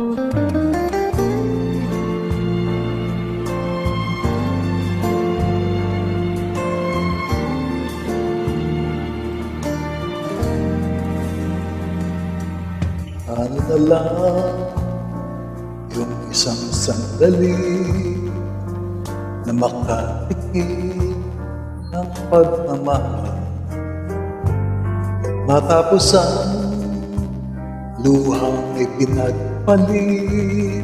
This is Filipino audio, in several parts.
Ano na lang yung isang sandali na makatikim ng pagmamahal. Matapos ang luhang ipinagpalit,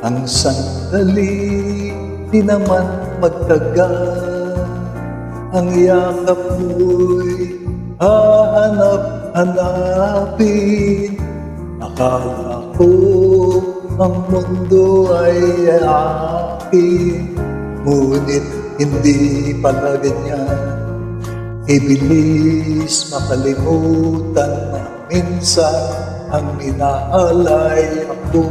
ang sandali di naman magtagal. Ang yakap mo'y hahanap-hanapin Akala ko ang mundo ay akin. Ngunit hindi pala ganyan. Ibilis makalimutan na minsan ang minaalay ako.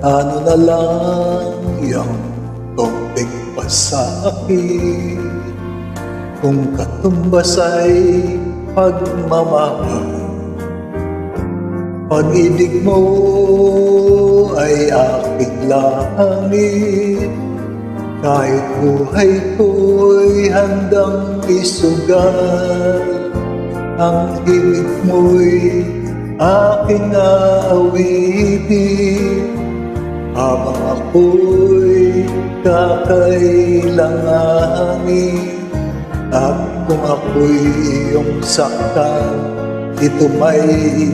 Ano na lang yung tubig pa sa akin? Kung katumbas ay pagmamahal Pag-ibig mo ay aking langit Kahit buhay ko'y handang isugal Ang himig mo'y aking aawitin habang ako'y kakailanganin At kung ako'y iyong saktan Ito may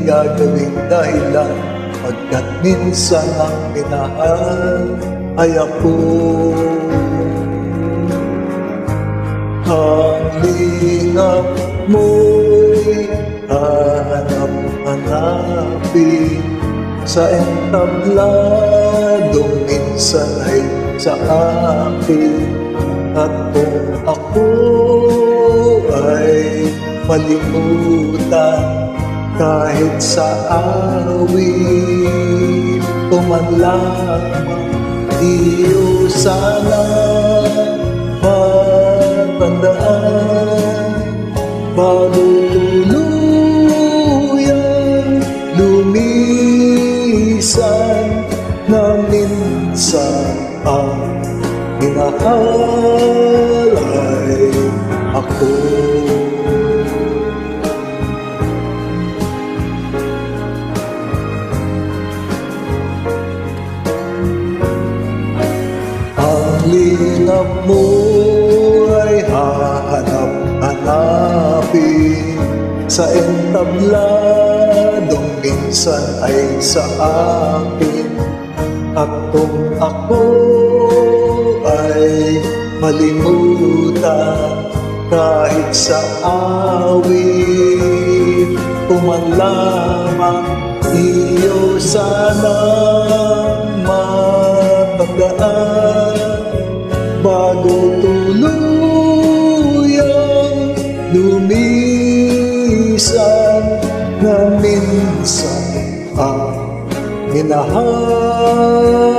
gagawing dahilan. Pagkat minsan ang minahal ay ako Ang lingap mo'y hanap-hanapin sa entablado minsan ay sa akin. At kung ako ay malimutan kahit sa awit Tuman lamang iyo sana lumisan na minsan ang minahal ay ako. Ang lingap mo ay hahanap-hanapin sa entabladong minsan ay sa akin. At kung ako ay malimutan kahit sa awit Kuman lamang iyo sana matandaan. Bago tuluyang lumisan na minsan ang minahal